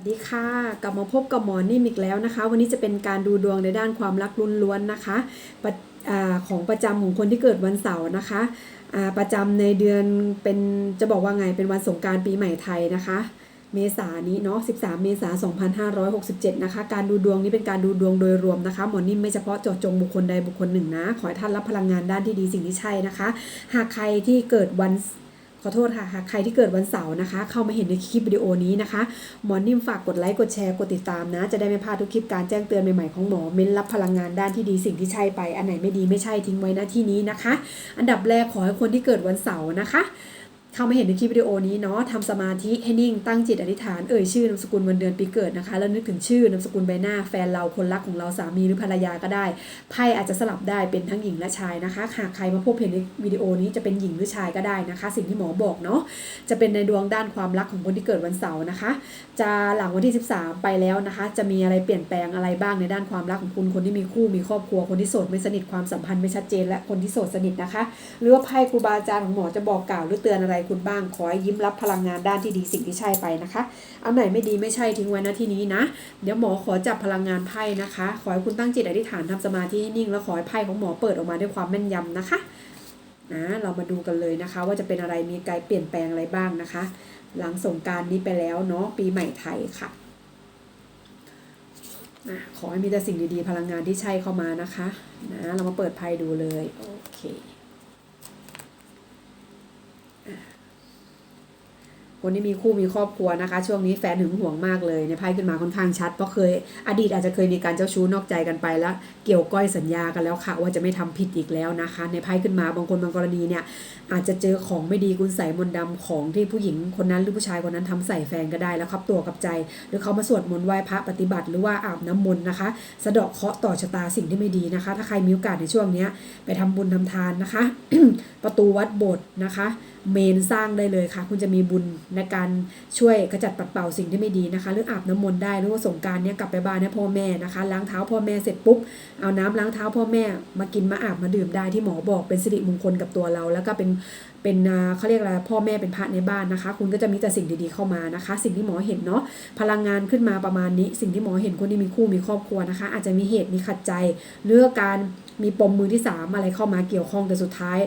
สวัสดีค่ะกลับมาพบกับหมอนิ่มอีกแล้วนะคะ วันนี้จะเป็นการดูดวงในด้านความรักล้วนๆนะคะะอาของประจำของคนที่เกิดวันเสาร์นะคะประจำในเดือนเป็นจะบอกว่าไงเป็นวันสงการปีใหม่ไทยนะคะ เมษายนนี้เนาะ 13 เมษายน 2567 นะคะ การดูดวงนี้เป็นการดูดวงโดยรวมนะคะ หมอนิ่มไม่เฉพาะเจาะจงบุคคลใดบุคคลหนึ่งนะ ขอให้ท่านรับพลังงานด้านที่ดีสิ่งที่ใช่นะคะ หากใครที่เกิดวัน ขอโทษค่ะหากใครที่เกิดวันเสาร์นะคะ เข้ามาเห็นในคลิปวิดีโอนี้นะคะหมอนิ่มฝากกดไลค์กดแชร์กดติดตามนะ จะได้ไม่พลาดทุกคลิปการแจ้งเตือนใหม่ๆของหมอเม้นรับพลังงานด้านที่ดีสิ่งที่ใช่ไป อันไหนไม่ดีไม่ใช่ทิ้งไว้หน้าที่นี้นะคะ อันดับแรกขอให้คนที่เกิดวันเสาร์นะคะ เข้ามาเห็นในคลิปวิดีโอนี้เนาะทำสมาธิให้นิ่งตั้งจิตอธิษฐานเอ่ยชื่อนามสกุลวันเดือนปีเกิดนะคะ แล้วนึกถึงชื่อนามสกุลใบหน้าแฟนเราคนรักของเราสามีหรือภรรยาก็ได้ไพ่อาจจะสลับได้เป็นทั้งหญิงและชายนะคะหากใครมาพบเห็นในวิดีโอนี้จะเป็นหญิงหรือชายก็ได้นะคะ สิ่งที่หมอบอกเนาะจะเป็นในดวงด้านความรักของคนที่เกิดวันเสาร์นะคะ จะหลังวันที่ 13 ไปแล้วนะคะ จะมีอะไรเปลี่ยนแปลงอะไรบ้างในด้านความรักของคุณคนที่มีคู่มีครอบครัวคนที่โสดไม่สนิทความสัมพันธ์ไม่ชัดเจนและคนที่โสดสนิทนะคะ หรือว่าไพ่ครูบาอาจารย์ของหมอจะบอกกล่าวหรือเตือนอะไรคุณบ้าง ขอให้ยิ้มรับพลังงานด้านที่ดีสิ่งที่ใช่ไปนะคะ อันไหนไม่ดีไม่ใช่ทิ้งไว้นะที่นี้นะ เดี๋ยวหมอขอจับพลังงานไพ่นะคะ ขอให้คุณตั้งจิตอธิษฐานทำสมาธิให้นิ่ง แล้วขอให้ไพ่ของหมอเปิดออกมาด้วยความแม่นยำนะคะนะเรามาดูกันเลยนะคะ ว่าจะเป็นอะไรมีการเปลี่ยนแปลงอะไรบ้างนะคะ หลังสงการนี้ไปแล้วเนาะปีใหม่ไทยค่ะนะขอให้มีแต่สิ่งดีๆ พลังงานที่ใช่เข้ามานะคะนะเรามาเปิดไพ่ดูเลย โอเคอะ คนที่มีคู่มีครอบครัวนะคะ ช่วงนี้แฟนหึงหวงมากเลยในไพ่ขึ้นมาค่อนข้างชัดเพราะเคย อดีตอาจจะเคยมีการเจ้าชู้นอกใจกันไปแล้ว เกี่ยวก้อยสัญญากันแล้วค่ะ ว่าจะไม่ทำผิดอีกแล้วนะคะ ในไพ่ขึ้นมาบางคนบางกรณีเนี่ยอาจจะเจอของไม่ดีคุณใส่มนต์ดำของที่ผู้หญิงคนนั้นหรือผู้ชายคนนั้นทำใส่แฟนก็ได้แล้วครับตัวกับใจ หรือเขามาสวดมนต์ไหว้พระปฏิบัติหรือว่าอาบน้ำมนต์นะคะ สะเดาะเคาะต่อชะตาสิ่งที่ไม่ดีนะคะ ถ้าใครมีโอกาสในช่วงนี้ไปทำบุญทำทานนะคะ ประตูวัดโบสถ์นะคะ เมนสร้างได้เลยค่ะ คุณจะมีบุญในการช่วยขจัดปัดเป่าสิ่งที่ไม่ดีนะคะ หรืออาบน้ำมนต์ได้หรือว่าสงการเนี้ยกลับไปบ้านเนี่ยพ่อแม่นะคะ ล้างเท้าพ่อแม่เสร็จปุ๊บเอาน้ำล้างเท้าพ่อแม่มากินมาอาบมาดื่มได้ที่หมอบอกเป็นสิริมงคลกับตัวเรา แล้วก็เป็นเป็นเขาเรียกอะไรพ่อแม่เป็นพระในบ้านนะคะ คุณก็จะมีแต่สิ่งดีๆเข้ามานะคะ สิ่งที่หมอเห็นเนาะพลังงานขึ้นมาประมาณนี้ สิ่งที่หมอเห็นคนที่มีคู่มีครอบครัวนะคะ อาจจะมีเหตุมีขัดใจเรื่องการ มีปมมือที่สามอะไรเข้ามาเกี่ยวข้องแต่สุดท้าย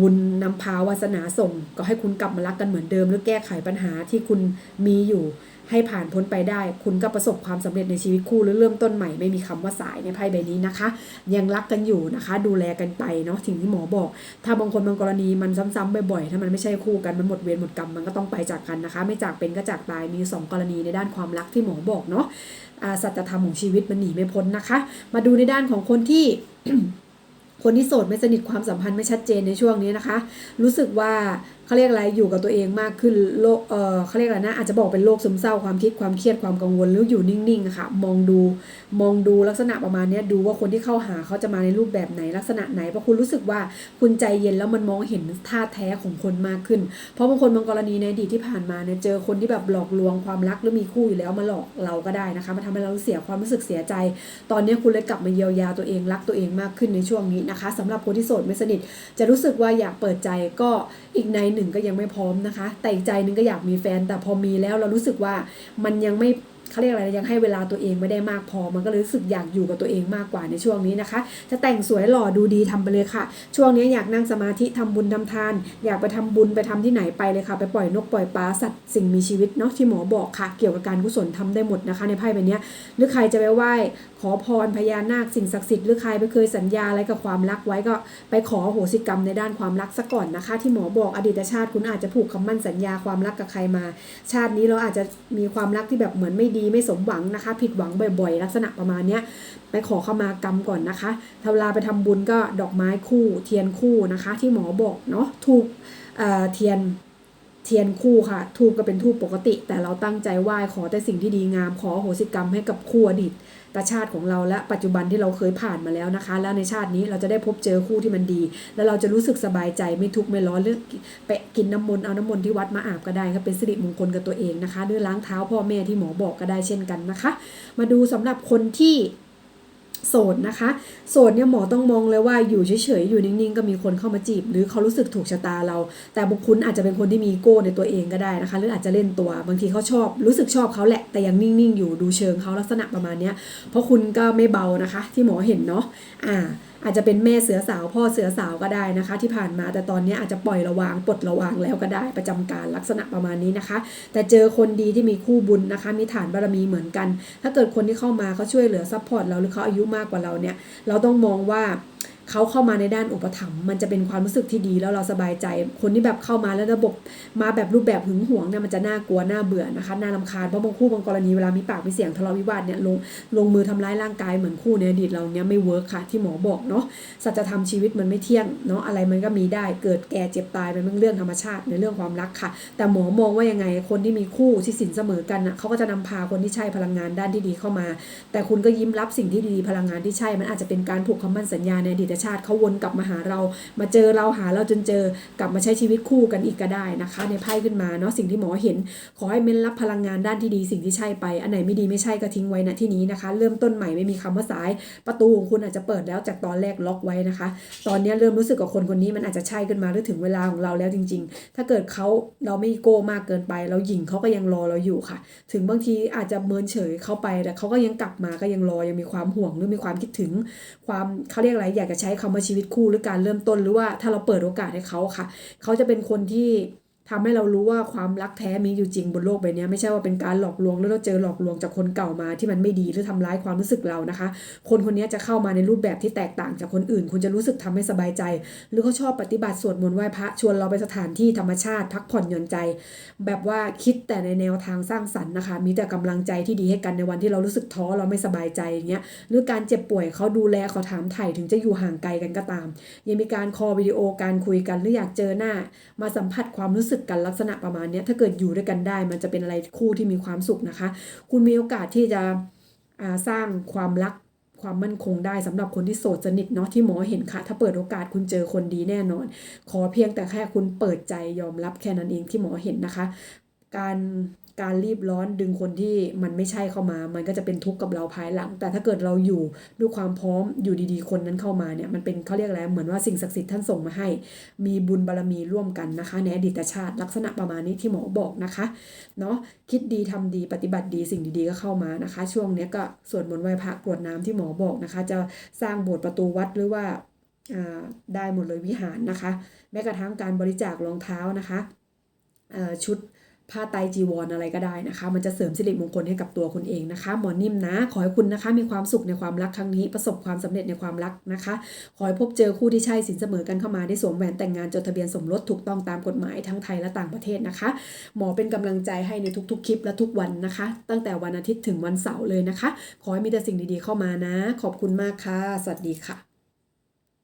บุญนำพาวาสนาส่ง ก็ให้คุณกลับมารักกันเหมือนเดิม หรือแก้ไขปัญหาที่คุณมีอยู่ให้ผ่านพ้นไปได้ คุณก็ประสบความสำเร็จในชีวิตคู่หรือเริ่มต้นใหม่ไม่มีคำว่าสายในไพ่ใบนี้นะคะ ยังรักกันอยู่นะคะ ดูแลกันไปเนาะสิ่งที่หมอบอก ถ้าบางคนบางกรณีมันซ้ำๆบ่อยๆถ้ามันไม่ใช่คู่กันมันหมดเวรหมดกรรมมันก็ต้องไปจากกันนะคะ ไม่จากเป็นก็จากตายมีสองกรณีในด้านความรักที่หมอบอกเนาะอ่าสัจธรรมของชีวิตมันหนีไม่พ้นนะคะ มาดูในด้านของคนที่ คนที่โสดไม่สนิทความสัมพันธ์ไม่ชัดเจนในช่วงนี้นะคะ รู้สึกว่า เขาเรียกอะไรอยู่กับตัวเองมากขึ้นโลกเออเขาเรียกอะไรนะอาจจะบอกเป็นโรคซึมเศร้าความคิดความเครียดความกังวลหรืออยู่นิ่งๆค่ะมองดูมองดูลักษณะประมาณนี้ดูว่าคนที่เข้าหาเขาจะมาในรูปแบบไหนลักษณะไหนเพราะคุณรู้สึกว่าคุณใจเย็นแล้วมันมองเห็นท่าแท้ของคนมากขึ้น เพราะบางคนบางกรณีในอดีตที่ผ่านมาเนี่ยเจอคนที่แบบหลอกลวงความรักหรือมีคู่อยู่แล้วมาหลอกเราก็ได้นะคะมาทำให้เราเสียความรู้สึกเสียใจ ตอนนี้คุณเลยกลับมาเยียวยาตัวเองรักตัวเองมากขึ้นในช่วงนี้นะคะสำหรับคนที่โสดไม่สนิทจะรู้สึกว่าอยากเปิดใจก็อีกในหนึ่งึ่งก็ยังไม่พร้อมนะคะ แต่อีกใจหนึ่งก็อยากมีแฟน แต่พอมีแล้วเรารู้สึกว่ามันยังไม่ เขาเรียกอะไรยังให้เวลาตัวเองไม่ได้มากพอ มันก็เลยรู้สึกอยากอยู่กับตัวเองมากกว่าในช่วงนี้นะคะ จะแต่งสวยหล่อดูดีทำไปเลยค่ะ ช่วงนี้อยากนั่งสมาธิทำบุญทำทาน อยากไปทำบุญไปทำที่ไหนไปเลยค่ะ ไปปล่อยนกปล่อยปลาสัตว์สิ่งมีชีวิตเนาะที่หมอบอกค่ะ เกี่ยวกับการกุศลทำได้หมดนะคะ ในไพ่ใบนี้หรือใครจะไปไหว้ขอพรพญานาคสิ่งศักดิ์สิทธิ์หรือใครไปเคยสัญญาอะไรกับความรักไว้ก็ไปขอโหสิกรรมในด้านความรักซะก่อนนะคะ ที่หมอบอกอดีตชาติคุณอาจจะผูกคำมั่นสัญญาความรักกับใครมา ชาตินี้เราอาจจะมีความรักที่แบบเหมือนไม่ดีไม่สมหวังนะคะ ผิดหวังบ่อยๆ ลักษณะประมาณเนี้ยไปขอขมากรรมก่อนนะคะทำเวลาไปทำบุญก็ดอกไม้คู่เทียนคู่นะคะ ที่หมอบอกเนาะถูกเอ่อเทียนเทียนคู่ค่ะทูบก็เป็นทูบปกติ แต่เราตั้งใจไหว้ขอแต่สิ่งที่ดีงามขออโหสิกรรมให้กับคู่อดีต ตชาติของเราและปัจจุบันที่เราเคยผ่านมาแล้วนะคะ แล้วในชาตินี้เราจะได้พบเจอคู่ที่มันดี แล้วเราจะรู้สึกสบายใจไม่ทุกข์ไม่ร้อนหรือไปกินน้ำมนต์เอาน้ำมนต์ที่วัดมาอาบก็ได้ครับเป็นสิริมงคลกับตัวเองนะคะด้วยล้างเท้าพ่อแม่ที่หมอบอกก็ได้เช่นกันนะคะ มาดูสำหรับคนที่ โสดนะคะโสดเนี่ยหมอต้องมองเลยว่าอยู่เฉยๆอยู่นิ่งๆ ก็มีคนเข้ามาจีบ หรือเขารู้สึกถูกชะตาเรา แต่บุคคลอาจจะเป็นคนที่มีโก้ในตัวเองก็ได้นะคะ หรืออาจจะเล่นตัวบางทีเขาชอบ รู้สึกชอบเขาแหละ แต่ยังนิ่งๆ อยู่ดูเชิงเขาลักษณะประมาณเนี้ยเพราะคุณก็ไม่เบานะคะ ที่หมอเห็นเนาะอ่าอาจจะเป็นแม่เสือสาวพ่อเสือสาวก็ได้นะคะ ที่ผ่านมาแต่ตอนนี้อาจจะปล่อยระวางปลดระวางแล้วก็ได้ประจำการลักษณะประมาณนี้นะคะ แต่เจอคนดีที่มีคู่บุญนะคะ มีฐานบารมีเหมือนกัน ถ้าเกิดคนที่เข้ามาเขาช่วยเหลือซัพพอร์ตเราหรือเขาอายุมากกว่าเราเนี่ย เราต้องมองว่า เขาเข้ามาในด้านอุปถัมภ์มันจะเป็นความรู้สึกที่ดีแล้วเราสบายใจ คนที่แบบเข้ามาแล้วระบบมาแบบรูปแบบหึงหวงเนี่ยมันจะน่ากลัวน่าเบื่อนะคะน่ารำคาญเพราะบางคู่บางกรณีเวลามีปากมีเสียงทะเลาะวิวาทเนี่ยลงลงมือทำร้ายร่างกายเหมือนคู่ในอดีตเราเนี่ยไม่เวิร์คค่ะ ที่หมอบอกเนาะสัจธรรมชีวิตมันไม่เที่ยงเนาะอะไรมันก็มีได้เกิดแก่เจ็บตายเป็นเรื่องธรรมชาติในเรื่องความรักค่ะ แต่หมอมองว่ายังไงคนที่มีคู่ที่สินเสมอกันน่ะเขาก็จะนำพาคนที่ใช่พลังงานด้านที่ดีเข้ามา แต่คุณก็ยิ้มรับสิ่งที่ดีพลังงานที่ใช่มันอาจจะเป็นการผูกคำมั่นสัญญาในอดีตชาติเขาวนกลับมาหาเรา มาเจอเราหาเราจนเจอกลับมาใช้ชีวิตคู่กันอีกก็ได้นะคะ ในไพ่ขึ้นมาเนาะสิ่งที่หมอเห็น ขอให้เม้นรับพลังงานด้านที่ดีสิ่งที่ใช่ไป อันไหนไม่ดีไม่ใช่ก็ทิ้งไว้ณที่นี้นะคะ เริ่มต้นใหม่ไม่มีคำว่าสาย ประตูของคุณอาจจะเปิดแล้วจากตอนแรกล็อกไว้นะคะ ตอนนี้เริ่มรู้สึกกับคนคนนี้มันอาจจะใช่ขึ้นมาหรือถึงเวลาของเราแล้วจริง ๆ ถ้าเกิดเขาเราไม่โก้มากเกินไป เราหยิ่งเขาก็ยังรอเราอยู่ค่ะ ถึงบางทีอาจจะเมินเฉยเข้าไปแต่เขาก็ยังกลับมาก็ยังรอยังมีความห่วงหรือมีความคิดถึง ความเขาเรียกอะไรอยากจะใช้คำว่าชีวิตคู่หรือการเริ่มต้นหรือว่าถ้าเราเปิดโอกาสให้เขาค่ะ เขาจะเป็นคนที่ ทำให้เรารู้ว่าความรักแท้มีอยู่จริงบนโลกใบนี้ไม่ใช่ว่าเป็นการหลอกลวงหรือเราเจอหลอกลวงจากคนเก่ามาที่มันไม่ดีหรือทำร้ายความรู้สึกเรานะคะ คนคนนี้จะเข้ามาในรูปแบบที่แตกต่างจากคนอื่น คุณจะรู้สึกทำให้สบายใจ หรือเขาชอบปฏิบัติสวดมนต์ไหว้พระชวนเราไปสถานที่ธรรมชาติพักผ่อนหย่อนใจ แบบว่าคิดแต่ในแนวทางสร้างสรรค์นะคะ มีแต่กำลังใจที่ดีให้กันในวันที่เรารู้สึกท้อเราไม่สบายใจอย่างเงี้ยหรือการเจ็บป่วยเขาดูแลเขาถามไถ่ถึงจะอยู่ห่างไกลกันก็ตาม ยังมีการคอวิดีโอการคุยกันหรืออยากเจอหน้า มาสัมผัสความรู้สึกึกกันลักษณะประมาณนี้ถ้าเกิดอยู่ด้วยกันได้ มันจะเป็นอะไรคู่ที่มีความสุขนะคะ คุณมีโอกาสที่จะสร้างความรักความมั่นคงได้สำหรับคนที่โสดสนิทเนาะที่หมอเห็นค่ะ ถ้าเปิดโอกาสคุณเจอคนดีแน่นอน ขอเพียงแต่แค่คุณเปิดใจยอมรับแค่นั้นเองที่หมอเห็นนะคะ การ การรีบร้อนดึงคนที่มันไม่ใช่เข้ามา มันก็จะเป็นทุกข์กับเราภายหลัง แต่ถ้าเกิดเราอยู่ด้วยความพร้อมอยู่ดีๆ คนนั้นเข้ามาเนี่ยมันเป็นเขาเรียกอะไรเหมือนว่าสิ่งศักดิ์สิทธิ์ท่านส่งมาให้ มีบุญบารรมีร่วมกันนะคะในอดีตชาติลักษณะประมาณนี้ที่หมอบอกนะคะเนาะคิดดีทำดีปฏิบัติดีสิ่งดีๆก็เข้ามานะคะ ช่วงเนี้ยก็สวดมนต์ไหว้พระกรวดน้ำที่หมอบอกนะคะ จะสร้างโบสถ์ประตูวัดหรือว่าอ่าได้หมดเลยวิหารนะคะ แม้กระทั่งการบริจาครองเท้านะคะอ่อชุด ผ้าไตจีวรออะไรก็ได้นะคะ มันจะเสริมสิริมงคลให้กับตัวคุณเองนะคะ หมอนิ่มนะ ขอให้คุณนะคะมีความสุขในความรักครั้งนี้ ประสบความสำเร็จในความรักนะคะ ขอให้พบเจอคู่ที่ใช่สินเสมอกันเข้ามาได้สวมแหวนแต่งงานจดทะเบียนสมรสถูกต้องตามกฎหมายทั้งไทยและต่างประเทศนะคะ หมอเป็นกำลังใจให้ในทุกๆ คลิปและทุกวันนะคะ ตั้งแต่วันอาทิตย์ถึงวันเสาร์เลยนะคะ ขอให้มีแต่สิ่งดีๆเข้ามานะ ขอบคุณมากค่ะ สวัสดีค่ะ